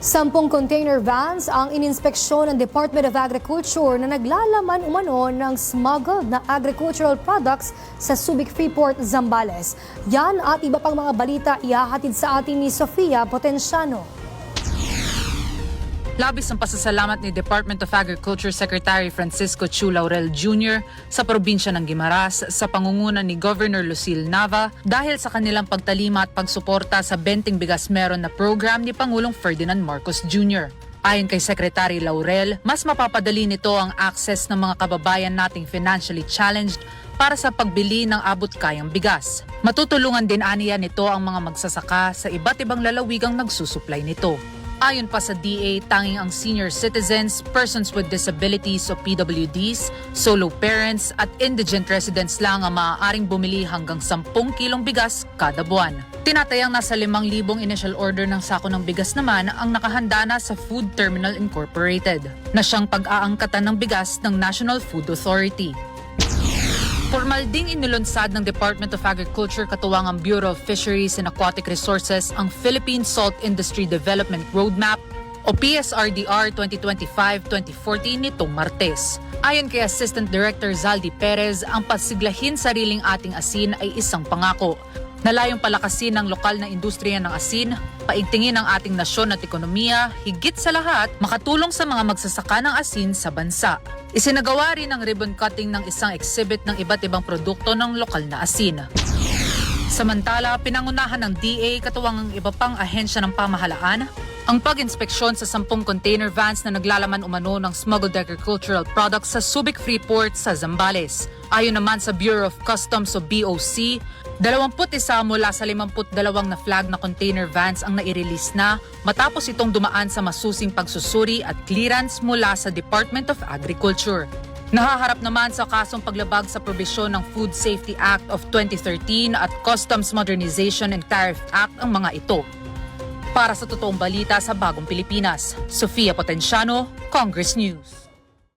Sampung container vans ang ininspeksyon ng Department of Agriculture na naglalaman umano ng smuggled na agricultural products sa Subic Freeport, Zambales. Yan at iba pang mga balita ihahatid sa atin ni Sofia Potenciano. Labis ang pasasalamat ni Department of Agriculture Secretary Francisco Chu Laurel Jr. sa probinsya ng Guimaras sa pangunguna ni Governor Lucille Nava dahil sa kanilang pagtalima at pagsuporta sa Benting Bigas Meron na program ni Pangulong Ferdinand Marcos Jr. Ayon kay Secretary Laurel, mas mapapadali nito ang access ng mga kababayan nating financially challenged para sa pagbili ng abot-kayang bigas. Matutulungan din aniya nito ang mga magsasaka sa iba't ibang lalawigang nagsusuplay nito. Ayon pa sa DA, tanging ang senior citizens, persons with disabilities o PWDs, solo parents at indigent residents lang ang maaaring bumili hanggang 10 kilong bigas kada buwan. Tinatayang nasa 5,000 initial order ng sako ng bigas naman ang nakahanda na sa Food Terminal Incorporated, na siyang pag-aangkatan ng bigas ng National Food Authority. Formal ding inilunsad ng Department of Agriculture katuwang ang Bureau of Fisheries and Aquatic Resources ang Philippine Salt Industry Development Roadmap o PSRDR 2025-2040 nitong Martes. Ayon kay Assistant Director Zaldi Perez, ang pasiglahin sariling ating asin ay isang pangako na layong palakasin ang lokal na industriya ng asin, paigtingin ang ating nasyon at ekonomiya, higit sa lahat, makatulong sa mga magsasaka ng asin sa bansa. Isinagawa rin ang ribbon cutting ng isang exhibit ng iba't ibang produkto ng lokal na asin. Samantala, pinangunahan ng DA katuwang ang iba pang ahensya ng pamahalaan ang pag-inspeksyon sa 10 container vans na naglalaman umano ng smuggled agricultural products sa Subic Freeport sa Zambales. Ayon naman sa Bureau of Customs o BOC, 21 mula sa 52 na flag na container vans ang nai-release na matapos itong dumaan sa masusing pagsusuri at clearance mula sa Department of Agriculture. Nahaharap naman sa kasong paglabag sa probisyon ng Food Safety Act of 2013 at Customs Modernization and Tariff Act ang mga ito. Para sa totoong balita sa Bagong Pilipinas, Sofia Potenciano, Congress News.